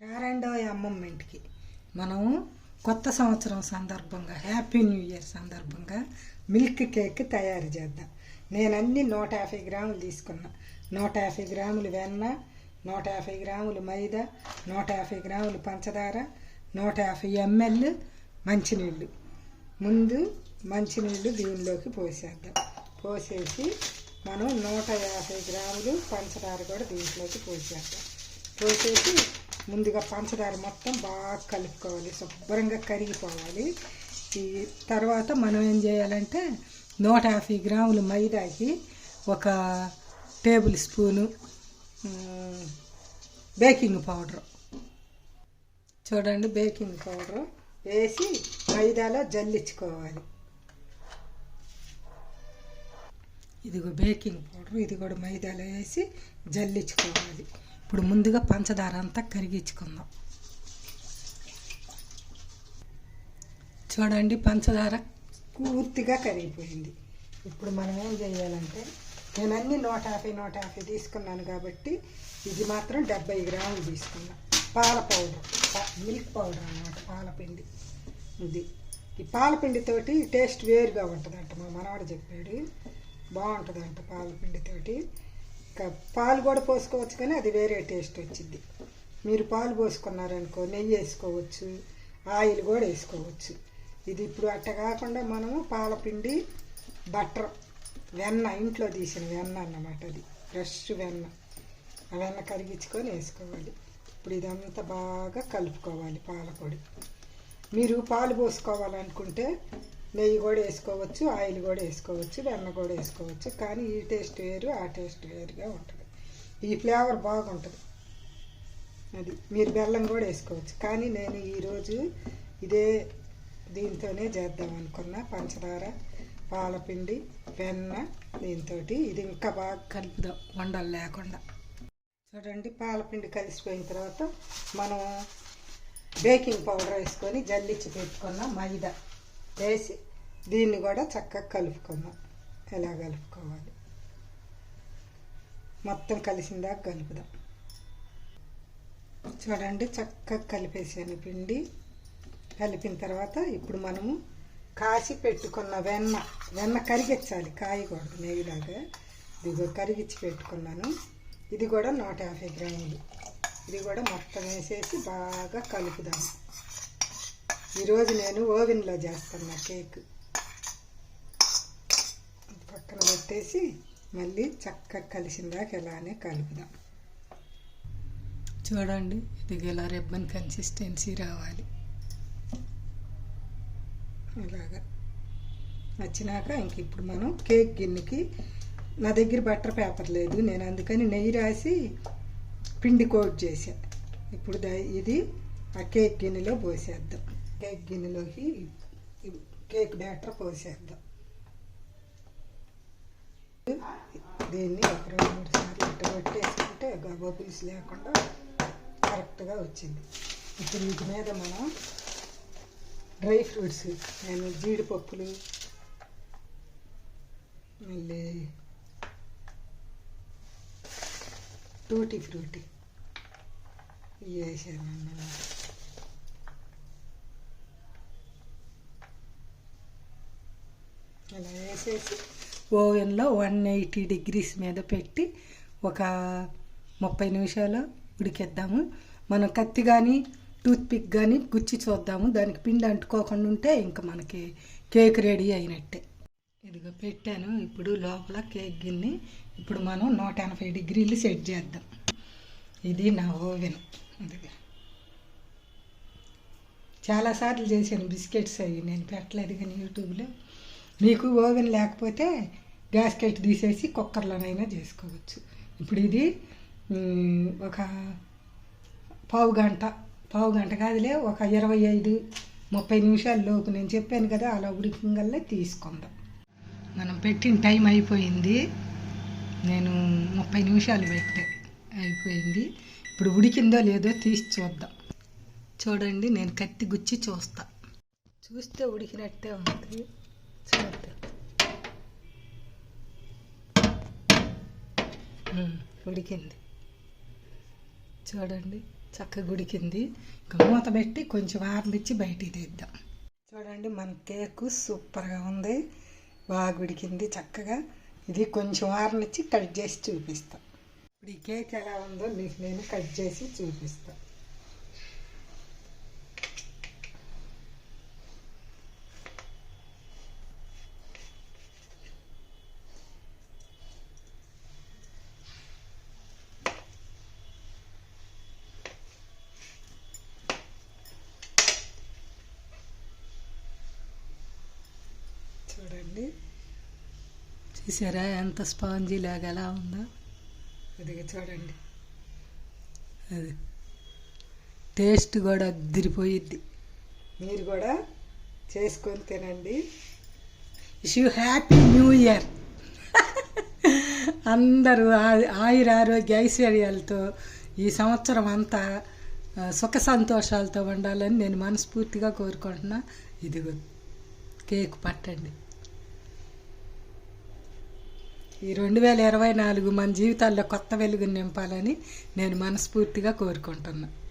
రారండో అమ్మమ్మ ఇంటికి. మనం కొత్త సంవత్సరం సందర్భంగా హ్యాపీ న్యూ ఇయర్ సందర్భంగా మిల్క్ కేక్ తయారు చేద్దాం. నేను అన్ని నూట యాభై గ్రాములు తీసుకున్నా. నూట యాభై గ్రాములు వెన్న నూట యాభై గ్రాములు మైదా నూట యాభై గ్రాములు పంచదార నూట యాభై ఎంఎల్ మంచినీళ్ళు. ముందు మంచినీళ్ళు దీనిలోకి పోసేద్దాం. పోసేసి మనం నూట యాభై గ్రాములు పంచదార కూడా దీంట్లోకి పోసేద్దాం. పోసేసి ముందుగా పంచదార మొత్తం బాగా కలుపుకోవాలి శుభ్రంగా కరిగిపోవాలి. ఈ తర్వాత మనం ఏం చేయాలంటే నూట యాభై గ్రాములు మైదాకి ఒక టేబుల్ స్పూను బేకింగ్ పౌడర్. చూడండి బేకింగ్ పౌడర్ వేసి మైదాలో జల్లించుకోవాలి. ఇదిగో బేకింగ్ పౌడర్ ఇది కూడా మైదాలో వేసి జల్లించుకోవాలి. ఇప్పుడు ముందుగా పంచదార అంతా కరిగించుకుందాం. చూడండి పంచదార పూర్తిగా కరిగిపోయింది. ఇప్పుడు మనం ఏం చేయాలంటే నేను అన్ని నూట యాభై నూట యాభై తీసుకున్నాను కాబట్టి ఇది మాత్రం డెబ్బై గ్రాములు తీసుకున్నా. పాల పౌడర్ మిల్క్ పౌడర్ అన్నమాట పాలపిండి. ఇది. ఈ పాలపిండితోటి టేస్ట్ వేరుగా ఉంటుందంట మా మనవాడు చెప్పాడు. బాగుంటుందంట పాలపిండితోటి పాలు కూడా పోసుకోవచ్చు కానీ అది వేరే టేస్ట్ వచ్చింది. మీరు పాలు పోసుకున్నారనుకో నెయ్యి వేసుకోవచ్చు ఆయిల్ కూడా వేసుకోవచ్చు. ఇది ఇప్పుడు అట్ట కాకుండా మనము పాలపిండి బటర్ వెన్న ఇంట్లో తీసిన వెన్న అన్నమాట అది. ఫ్రెష్ వెన్న. ఆ వెన్న కరిగించుకొని వేసుకోవాలి. ఇప్పుడు ఇదంతా బాగా కలుపుకోవాలి పాలపొడి. మీరు పాలు పోసుకోవాలనుకుంటే నెయ్యి కూడా వేసుకోవచ్చు ఆయిల్ కూడా వేసుకోవచ్చు వెన్న కూడా వేసుకోవచ్చు. కానీ ఈ టేస్ట్ వేరు ఆ టేస్ట్ వేరుగా ఉంటుంది. ఈ ఫ్లేవర్ బాగుంటుంది. అది మీరు బెల్లం కూడా వేసుకోవచ్చు. కానీ నేను ఈరోజు ఇదే దీంతోనే చేద్దాం అనుకున్నా. పంచదార పాలపిండి వెన్న దీంతో ఇది ఇంకా బాగా కలుపుదాం వండలు లేకుండా. చూడండి పాలపిండి కలిసిపోయిన తర్వాత మనం బేకింగ్ పౌడర్ వేసుకొని జల్లిచ్చి పెట్టుకున్న మైదా. వేసి దీన్ని కూడా చక్కగా కలుపుకుందాం. ఎలా కలుపుకోవాలి? మొత్తం కలిసిందాక కలుపుదాం. చూడండి చక్కగా కలిపేసాను పిండి. కలిపిన తర్వాత ఇప్పుడు మనము కాసి పెట్టుకున్న వెన్న వెన్న కరిగించాలి కాయకూడదు నెయ్యిలాగా. ఇదిగో కరిగించి పెట్టుకున్నాను. ఇది కూడా నూట యాభై గ్రాములు. ఇది కూడా మొత్తం వేసేసి బాగా కలుపుదాము ఈరోజు నేను ఓవెన్లో చేస్తున్నా కేక్. పక్కన పెట్టేసి మళ్ళీ చక్కగా కలిసిందాక ఇలానే కలుపుదాం. చూడండి ఇది ఇలా రెబ్బన్ కన్సిస్టెన్సీ రావాలి. ఇలాగా. వచ్చినాక ఇంక ఇప్పుడు మనం కేక్ గిన్నెకి నా దగ్గర బటర్ పేపర్ లేదు నేను అందుకని నెయ్యి రాసి పిండి కోట్ చేసా ఇప్పుడు ఇది ఆ కేక్ గిన్నెలో పోసేద్దాం. కేక్ గిన్నెలోకి కేక్ బ్యాటర్ పోసేద్దాం. దీన్ని ఒక రెండు మూడు సార్లు ఇట్ట పెట్టేసుకుంటే బబుల్స్ లేకుండా కరెక్ట్గా వచ్చింది. ఇప్పుడు వీటి మీద మనం డ్రై ఫ్రూట్స్ నేను జీడిపప్పులు మళ్ళీ టూటీ ఫ్రూటీ ఇవి వేసాను అన్నమాట. వేసేసి ఓవెన్లో వన్ ఎయిటీ డిగ్రీస్ మీద పెట్టి ఒక ముప్పై నిమిషాలు ఉడికేద్దాము. మనం కత్తి కానీ టూత్పిక్ కానీ గుచ్చి చూద్దాము. దానికి పిండి అంటుకోకుండా ఉంటే ఇంకా మనకి కేక్ రెడీ అయినట్టే. ఇదిగో పెట్టాను. ఇప్పుడు లోపల కేక్ గిన్ని ఇప్పుడు మనం నూట ఎనభై డిగ్రీలు సెట్ చేద్దాం. ఇది నా ఓవెన్. ఇదిగో చాలాసార్లు చేశాను బిస్కెట్స్ అవి. నేను పెట్టలేదు కానీ యూట్యూబ్లో. మీకు ఓవెన్ లేకపోతే గ్యాస్కెట్ తీసేసి కుక్కర్లోనైనా చేసుకోవచ్చు. ఇప్పుడు ఇది ఒక పావు గంట పావు గంట కాదులే ఒక ఇరవై ఐదు ముప్పై నిమిషాల లోపు నేను చెప్పాను కదా అలా ఉడికంగల్లా తీసుకుందాం. మనం పెట్టిన టైం అయిపోయింది. నేను ముప్పై నిమిషాలు పెట్టే అయిపోయింది. ఇప్పుడు ఉడికిందో లేదో తీసి చూద్దాం. చూడండి నేను కత్తి గుచ్చి చూస్తా. చూస్తే ఉడికినట్టే ఉంది. చూద్దాం ఉడికింది hmm, చూడండి చక్కగా ఉడికింది ఇంకా మూత పెట్టి కొంచెం ఆరనిచ్చి బయటికి తీద్దాం. చూడండి మన కేకు సూపర్గా ఉంది. బాగా ఉడికింది చక్కగా. ఇది కొంచెం ఆరనిచ్చి కట్ చేసి చూపిస్తాం. ఇప్పుడు ఈ కేక్ ఎలా ఉందో మీకు నేను కట్ చేసి చూపిస్తాను చూడండి. చూసారా ఎంత స్పాంజీ లాగా ఎలా ఉందో? ఇదిగా చూడండి. అది టేస్ట్ కూడా అద్దరిపోయిద్ది మీరు కూడా చేసుకొని తినండి. Wish you happy new year అందరూ ఆ- ఆయుర ఆరోగ్య ఐశ్వర్యాలతో ఈ సంవత్సరం అంతా సుఖ సంతోషాలతో ఉండాలని నేను మనస్ఫూర్తిగా కోరుకుంటున్నా. ఇదిగో కేక్ పట్టండి. ఈ రెండు వేల ఇరవై నాలుగు మన జీవితాల్లో కొత్త వెలుగుని నింపాలని నేను మనస్ఫూర్తిగా కోరుకుంటున్నాను